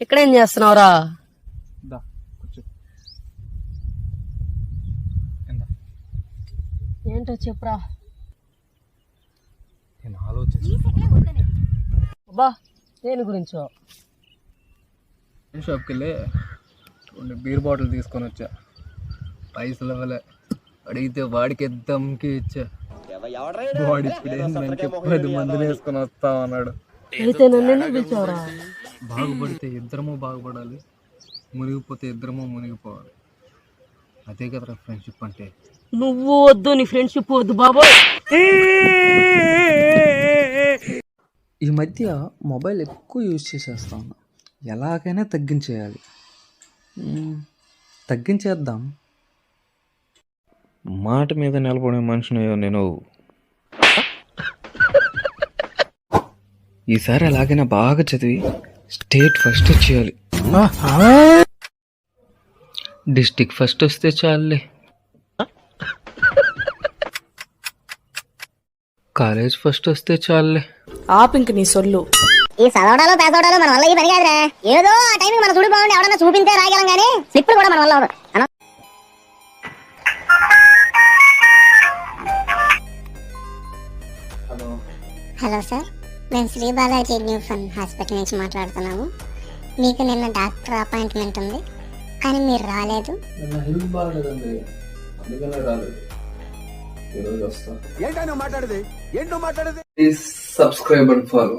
ఇక్కడేం చేస్తున్నావురా? కూర్చో. ఎందా ఏంటో చెప్పురా. నేను ఆలోచించి అబ్బా దేని గురించో? షాప్కి వెళ్ళి రెండు బీర్ బాటిల్ తీసుకొని వచ్చా. పైసలు ఇవ్వలే. అడిగితే వాడికి ఎద్దమ్కి ఇచ్చా. వాడి ఇప్పుడు పది మందిని వేసుకొని వస్తా అన్నాడు. అయితే నన్ను ఎందుకు పిలిచావురా? బాగుపడితే ఇద్దరము బాగుపడాలి. మునిగిపోతే ఇద్దరము మునిగిపోవాలి. అదే కదరా ఫ్రెండ్షిప్ అంటే. నువ్వు వద్దు నీ ఫ్రెండ్షిప్ వద్దు బాబోయ్. ఈ మధ్య మొబైల్ ఎక్కువ యూజ్ చేసేస్తా ఉన్నా. ఎలాగైనా తగ్గించేయాలి. మ్మ్, తగ్గించేద్దాం. మాట మీద నిలబడే మనిషిని నేను ఈసారి ఎలాగైనా బాగా చదివి స్టేట్ ఫస్ట్ వచ్చేయాలి డిస్టిక్ ఫస్ట్ వస్తే చాలులే కాలేజ్ ఫస్ట్ వస్తే చాలులే ఆపింక నీ సొల్లు. ఈ చదవడాలు పేదవడాలు మన వల్ల ఈ పని కాదురా. ఏదో ఆ టైంకి మన చూడు బాగుండి ఎవడన్నా చూపించే రాగలం కానీ స్లిప్పులు కూడా మన వల్ల హలో సార్. మేము Shri Balaji new fun hospital నుంచి మాట్లాడుతున్నాము. మీకు నిన్న డాక్టర్ అపాయింట్మెంట్ ఉంది కానీ మీరు రాలేదు. Please subscribe and follow